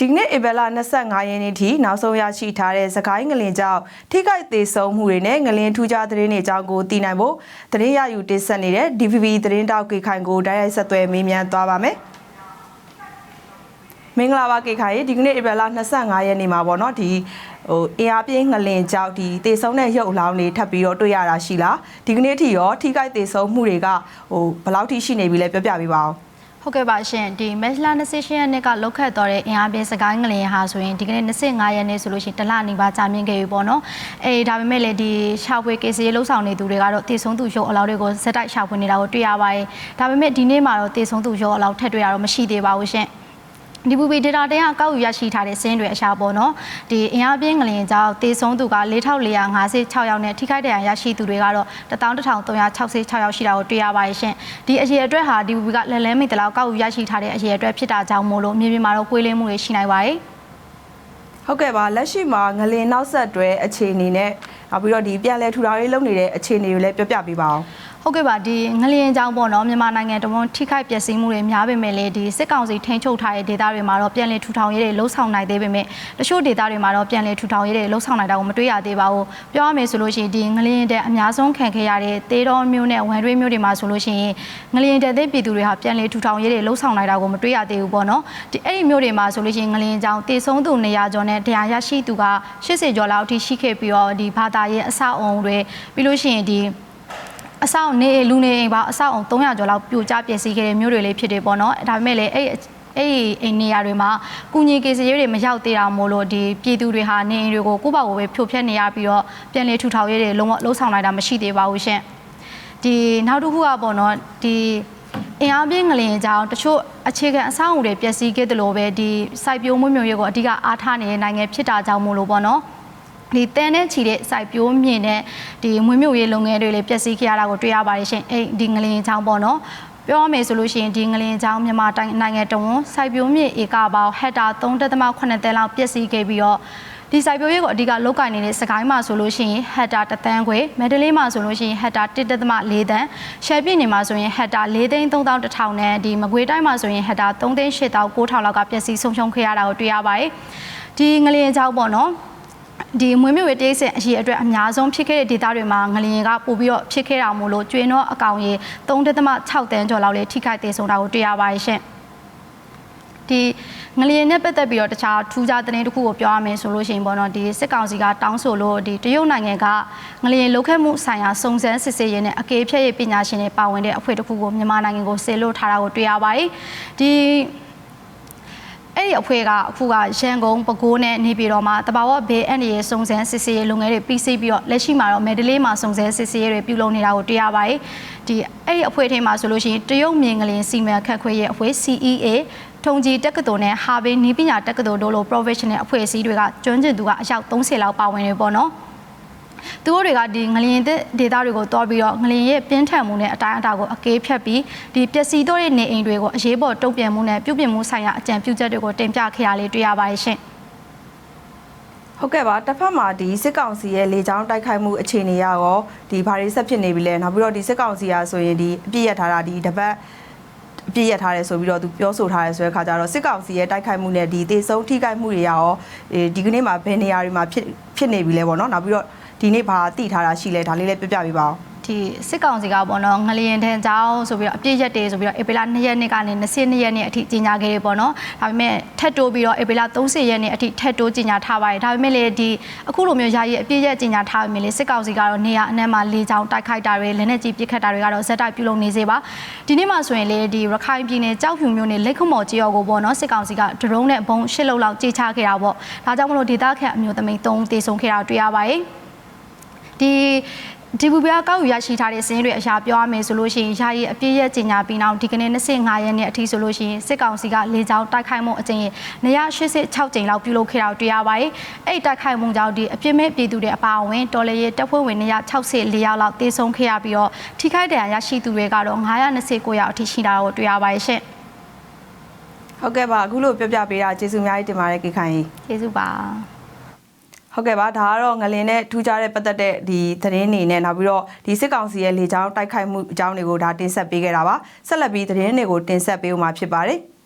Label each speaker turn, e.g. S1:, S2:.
S1: ဒီကနေ့ဧပြီလ25ရက်နေ့ထိနောက်ဆုံးရရှိထားတဲ့စကိုင်းငလင်ကြောင့်ထိခိုက်သေးဆုံးမှုတွေနဲ့ငလင်ထူးခြားသတင်းတွေအကြောင်းကိုသိနိုင်ဖို့သတင်းရယူတင်ဆက်နေတဲ့ DVB သတင်းတောက်ကေခိုင်ကိုတိုက်ရိုက်ဆက်သွယ်မေးမြန်းသွားပါမယ်။မင်္ဂလာပါကေခိုင်ရေဒီကနေ့ဧပြီလ25ရက်နေ့မှာပေါ့နော်ဒီဟိုအင်အားပြင်းငလင်ကြောင့်ဒီတေဆုံးတဲ့ရုပ်အလောင်းတွေထပ်ပြီးတော့တွေ့ရတာရှိလားဒီကနေ့ထိရောထိခိုက်တေဆုံးမှုတွေကဟိုဘယ်လောက်ထိရှိနေပြီလဲပြောပြပေးပါဦး။
S2: ဟုတ်ကဲ့ပါရှင်ဒီမက်လာ28ရက်နေ့ကလောက်ခတ်တော်တဲ့အင်အားပြင်းစကိုင်းငလင်ဟာဆိုရင်ဒီကနေ့25ရက်နေ့ဆိုလို့ရှိရင်တလနေပါကြာမြင့်ခဲ့ပြီပေါ့နော်အေးဒါပေမဲ့လည်းဒီရှာဖွေကေစီရေလှုပ်ဆောင်နေသူတွေကတော့တည်ဆုံးသူရုပ်အလောက်တွေကိုဇက်တိုက်ရှာဖွေနေတာကိုတွေ့ရပါတယ်ဒါပေမဲ့ဒီနေ့မှာတော့တည်ဆုံးသူရုပ်အလောက်ထက်တွေ့ရတော့မရှိသေးပါဘူးရှင် ဒီပူပီဒေတာတဲကကောက်ယူရရှိထားတဲ့စင်းတွေအရှာပေါ့နော်ဒီအင်အားပြင်းငလင်ကြောင့်တေဆုံးသူက4456ယောက်နဲ့ထိခိုက်ဒဏ်ရာရရှိသူတွေကတော့11366ယောက်ရှိတာကိုတွေ့ရပါတယ်ရှင်ဒီအရေအတွက်ဟာဒီပူပီကလက်လဲမိတလောက်ကောက်ယူရရှိထားတဲ့အရေအတွက်ဖြစ်တာကြောင့်မို့လို့မြေပြင်မှာတော့ကွေးလင်းမှုတွေရှိနိုင်ပါတယ်
S1: ဟုတ်ကဲ့ပါလက်ရှိမှာငလင်နောက်ဆက်တွဲအခြေအနေနဲ့နောက်ပြီးတော့ဒီပြန်လဲထူထောင်ရေးလုပ်နေတဲ့အခြေအနေကိုလည်းပြောပြပေးပါအောင်
S2: ဟုတ်ကဲ့ပါဒီငလျင်ကြောင့်ပေါ့နော်မြန်မာနိုင်ငံတမန်ထိခိုက်ပျက်စီးမှုတွေများပေမဲ့လည်းဒီစစ်ကောင်စီထိန်းချုပ်ထားတဲ့ဒေသတွေမှာတော့ပြန်လည်ထူထောင်ရေးတွေလှုပ်ဆောင်နိုင်သေးပေမဲ့တချို့ဒေသတွေမှာတော့ပြန်လည်ထူထောင်ရေးတွေလှုပ်ဆောင်နိုင်တာကိုမတွေ့ရသေးပါဘူးပြောရမယ်ဆိုလို့ရှိရင်ဒီငလျင်တဲ့အများဆုံးခံခဲ့ရတဲ့တေးတော်မျိုးနဲ့ဝမ်ရွေးမျိုးတွေမှာဆိုလို့ရှိရင်ငလျင်တဲ့တဲ့ပြည်သူတွေဟာပြန်လည်ထူထောင်ရေးတွေလှုပ်ဆောင်နိုင်တာကိုမတွေ့ရသေးဘူးပေါ့နော်ဒီအဲ့ဒီမျိုးတွေမှာဆိုလို့ရှိရင်ငလျင်ကြောင့်တေဆုံးသူ200ကျော်နဲ့တရားရရှိသူက80ကျော်လောက်အထိရှိခဲ့ပြီးတော့ဒီဘာသာရေးအဆောက်အုံတွေပြီးလို့ရှိရင်ဒီ အဆောက်နေလူနေအိမ်ပါအဆောက်အုံ300ကျော်လောက်ပြိုကျပျက်စီးခဲ့တဲ့မြို့တွေလေးဖြစ်တယ်ပေါ့နော်ဒါပေမဲ့လည်းအဲ့အဲ့ဒီအိမ်နေရာတွေမှာကုညီကေစရေးတွေမရောက်သေးတာမို့လို့ဒီပြည်သူတွေဟာနေအိမ်တွေကိုကိုယ့်ဘာကိုယ်ပဲဖြိုဖျက်နေရပြီးတော့ပြန်လည်ထူထောင်ရေးတွေလုံးဝလှုပ်ဆောင်နိုင်တာမရှိသေးပါဘူးရှင်ဒီနောက်တစ်ခုကပေါ့နော်ဒီအင်အားပြင်းငလျင်ကြောင့်တချို့အခြေခံအဆောက်အဦတွေပျက်စီးခဲ့တယ်လို့ပဲဒီစိုက်ပျိုးမွေးမြူရေးကိုအဓိကအားထားနေတဲ့နိုင်ငံဖြစ်တာကြောင့်မို့လို့ပေါ့နော် ဒီတန်တဲ့ချီတဲ့စိုက်ပျိုးမြင့်တဲ့ဒီမွေးမြူရေးလုပ်ငန်းတွေလည်းပျက်စီးခဲ့ရတာကိုတွေ့ရပါတယ်ရှင်အဲ့ဒီငလျင်ချောင်းပေါ့နော်ပြောရမယ်ဆိုလို့ရှိရင်ဒီငလျင်ချောင်းမြန်မာတိုင်းနိုင်ငံတဝန်စိုက်ပျိုးမြင့်ဧကပေါင်းဟက်တာ3.8တန်းလောက်ပျက်စီးခဲ့ပြီးတော့ဒီစိုက်ပျိုးရေးကိုအဓိကလုပ်ကိုင်နေတဲ့စကိုင်းမှာဆိုလို့ရှိရင်ဟက်တာ1တန်းခွေမက်ဒလေးမှာဆိုလို့ရှိရင်ဟက်တာ1.4တန်းရှယ်ပြည့်နေမှာဆိုရင်ဟက်တာ4သိန်း3000နဲ့ဒီမကွေတိုင်းမှာဆိုရင်ဟက်တာ3သိန်း8900လောက်ကပျက်စီးဆုံးရှုံးခဲ့ရတာကိုတွေ့ရပါတယ်ဒီငလျင်ချောင်းပေါ့နော် ဒီမွေးမြူရေးတိတ်ဆင်အရေးအတွက်အများဆုံးဖြစ်ခဲ့တဲ့ဒေသတွေမှာငလျင်ကပို့ပြီးတော့ဖြစ်ခဲ့တာမို့လို့ကျွေးတော့အကောင်ရေ3.6တန်းကျော်လောက်လေးထိခိုက်သေးဆုံးတာကိုတွေ့ရပါတယ်ရှင်ဒီငလျင်နဲ့ပတ်သက်ပြီးတော့တခြားထူးခြားသတင်းတစ်ခုကိုပြောရမယ်ဆိုလို့ရှိရင်ပေါ့နော်ဒီစစ်ကောင်စီကတောင်းဆိုလို့ဒီတရုတ်နိုင်ငံကငလျင်လုခဲ့မှုဆိုင်ရာစုံစမ်းစစ်ဆေးရေးနဲ့အကေဖြည့်ရေးပညာရှင်တွေပါဝင်တဲ့အဖွဲ့တစ်ခုကိုမြန်မာနိုင်ငံကိုဆေလွတ်ထားတာကိုတွေ့ရပါတယ်ဒီ အဲ့ဒီအဖွဲ့ကအခုကရန်ကုန်ပဲခူးနဲ့နေပြည်တော်မှာတဘာဝဘေးအန်ဒီရဲ့စုံစမ်းစစ်ဆေးရေးလုပ်ငန်းတွေပြီးစီးပြီးတော့လက်ရှိမှာတော့မယ်ဒလေးမှာစုံစမ်းစစ်ဆေးရေးတွေပြုလုပ်နေတာကိုတွေ့ရပါတယ်။ဒီအဲ့ဒီအဖွဲ့ထဲမှာဆိုလို့ရှိရင်တရုတ်မြင်ကလေးစီမံခန့်ခွဲရေးအဖွဲ့ CEA ထုံကြီးတက္ကသိုလ်နဲ့ဟာဘေးနီးပညာတက္ကသိုလ်တို့လို professional အဖွဲ့အစည်းတွေကကျွမ်းကျင်သူကအယောက်30လောက်ပါဝင်နေပေါ့နော်။ သူတို့တွေကဒီငလျင်တဲ့ဒေတာတွေကိုတွားပြီးတော့ငလျင်ရဲ့ပြင်းထန်မှုနဲ့အတိုင်းအတာကိုအကေးဖြတ်ပြီးဒီပျက်စီးတော့တဲ့နေအိမ်တွေကိုအရေးပေါ်တုံ့ပြန်မှုနဲ့ပြုပြင်မှုဆိုင်ရာအကြံပြုချက်တွေကိုတင်ပြခဲ့ရလေးတွေ့ရပါတယ်ရှင်။
S1: ဟုတ်ကဲ့ပါတစ်ဖက်မှာဒီစစ်ကောင်စီရဲ့လေကြောင်းတိုက်ခိုက်မှုအခြေအနေရောဒီဘာတွေဆက်ဖြစ်နေပြီလဲနောက်ပြီးတော့ဒီစစ်ကောင်စီကဆိုရင်ဒီအပြည့်ရထားတာဒီတပတ်အပြည့်ရထားတယ်ဆိုပြီးတော့သူပြောဆိုထားတယ်ဆိုတဲ့ခါကျတော့စစ်ကောင်စီရဲ့တိုက်ခိုက်မှုနဲ့ဒီတေဆုံးထိခိုက်မှုတွေရောဒီကနေ့မှာဘယ်နေရာတွေမှာဖြစ်ဖြစ်နေပြီလဲပေါ့နော်နောက်ပြီးတော့ ဒီနေ့ဘာတိထားတာရှိလဲဒါလေးလည်းပြပြပေးပါဦး
S2: ဒီစစ်ကောင်စီကပေါ့နော်ငလျင်ထန်ချောင်းဆိုပြီးတော့အပြည့်ရက်တေဆိုပြီးတော့ဧပြီလ2ရက်နေ့ကနေ22ရက်နေ့အထိကြီးညာခဲ့တယ်ပေါ့နော်ဒါပေမဲ့ထက်တိုးပြီးတော့ဧပြီလ30ရက်နေ့အထိထက်တိုးကြီးညာထားပါတယ်ဒါပေမဲ့လေဒီအခုလိုမျိုးယာယီအပြည့်ရက်ကြီးညာထားပေမဲ့လေစစ်ကောင်စီကတော့နေရအနှံ့မှာလေချောင်းတိုက်ခိုက်တာတွေလက်နက်ကြီးပစ်ခတ်တာတွေကတော့ဇက်တိုက်ပြုလုပ်နေစေပါဒီနေ့မှဆိုရင်လေဒီရခိုင်ပြည်နယ်ကြောက်ဖြူမျိုးနဲ့လက်ခမော်ကြီးရောကိုပေါ့နော်စစ်ကောင်စီကဒရုန်းနဲ့ဘုံရှစ်လုံးလောက်ကြေချခဲ့တာပေါ့ဒါကြောင့်မလို့ဒေသခံအမျိုးသမီး3တေဆုံးခဲ့တာတွေ့ရပါတယ် ဒီဒီဘူပြားကောက်ယူရရှိထားတဲ့စင်းတွေအရာပြောရမယ်ဆိုလို့ရှိရင်ယာယီအပြည့်ရဲ့ကြီးညာပြီးနောက်ဒီကနေ့25ရက်နေ့အထိဆိုလို့ရှိရင်စစ်ကောင်စီကလေကြောင်းတိုက်ခိုက်မှုအကြိမ်186ကြိမ်လောက်ပြုလုပ်ခဲ့တာတွေ့ရပါတယ်။အဲ့တိုက်ခိုက်မှုကြောင့်ဒီအပြစ်မဲ့ပြည်သူတွေအပါအဝင်တော်လည်းတပ်ဖွဲ့ဝင်164ယောက်လောက်တေဆုံးခဲ့ရပြီးတော့ထိခိုက်ဒဏ်ရာရရှိသူတွေကတော့929ယောက်အထိရှိတာကိုတွေ့ရပါတယ်ရှင်
S1: ဟုတ်ကဲ့ပါအခုလိုပြပြပေးတာကျေးဇူးအများကြီးတင်ပါတယ်ကိခိုင်ကြီး။
S2: ကျေးဇူးပါ။
S1: ဟုတ်ကဲ့ပါဒါကတော့ငလင်နဲ့ထူးခြားတဲ့ပတ်သက်တဲ့ဒီသတင်းနေနဲ့နောက်ပြီးတော့ဒီစစ်ကောင်စီရဲ့လေကြောင်းတိုက်ခိုက်မှုအကြောင်းတွေကိုဒါတင်ဆက်ပေးခဲ့တာပါဆက်လက်ပြီးသတင်းတွေကိုတင်ဆက်ပေးဦးမှာဖြစ်ပါတယ်